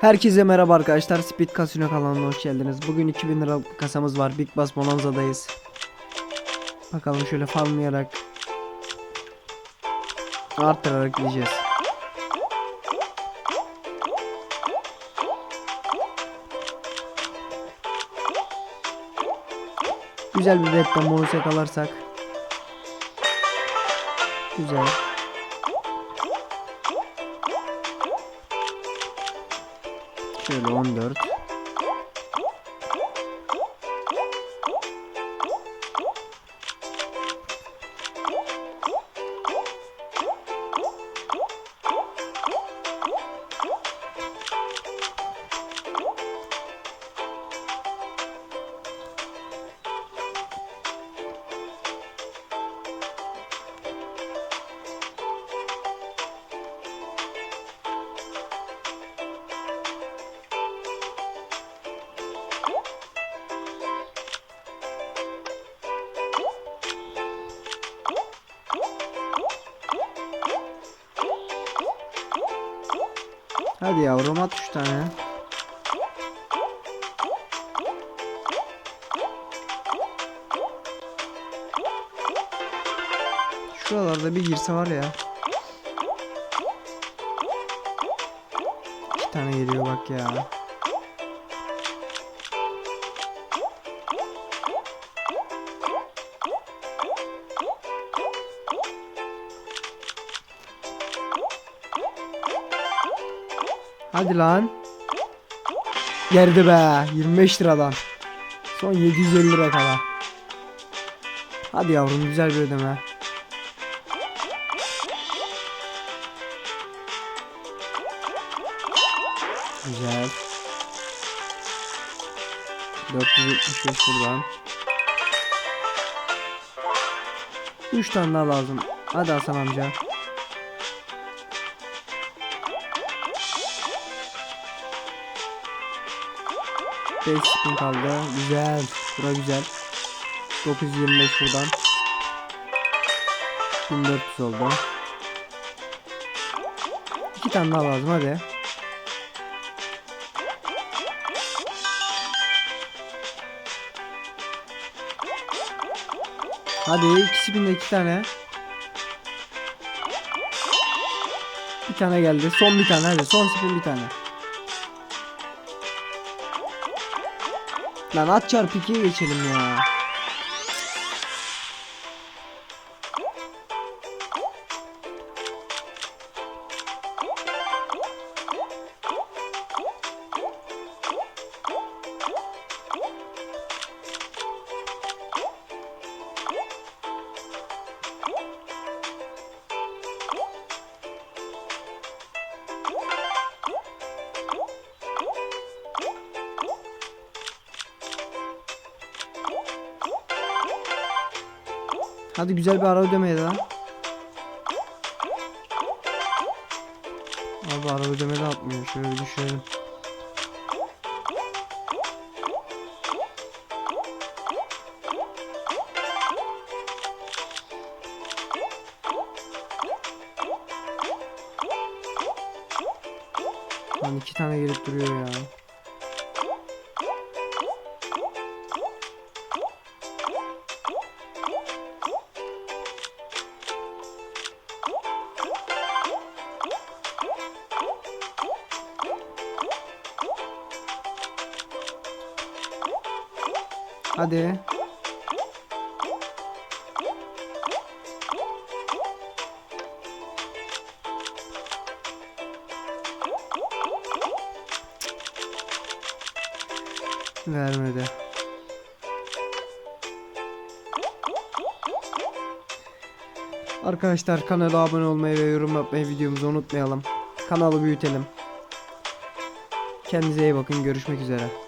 Herkese merhaba arkadaşlar. Speed Casino kanalına hoş geldiniz. Bugün 2000 lira kasamız var. Big Bass Bonanza'dayız. Bakalım şöyle farmlayarak arttırarak gideceğiz. Güzel bir betten bonus yakalarsak Güzel. Şöyle 14. Hadi yavrum at 3 tane. Şuralarda bir girse var ya. İki tane geliyor bak ya. Hadi lan. Geldi be 25 liradan. Son 750 lira kala. Hadi yavrum güzel bir ödeme. Güzel. 475 buradan. 3 tane daha lazım. Hadi Hasan amca. 5 spin kaldı. Güzel. Bura güzel. 925 buradan. 1400 oldu. 2 tane daha lazım hadi. Hadi ikisi binde iki tane. Bir tane geldi. Son bir tane hadi. Son spin bir tane. Lan at çarpı 2'ye geçelim ya. Hadi güzel bir ara ödemeye daha. Abi ara ödeme de atmıyor. Şöyle bir düşünelim. Lan iki tane gelip duruyor ya. Hadi. Vermedi. Arkadaşlar kanala abone olmayı ve yorum yapmayı videomuzu unutmayalım. Kanalı büyütelim. Kendinize iyi bakın. Görüşmek üzere.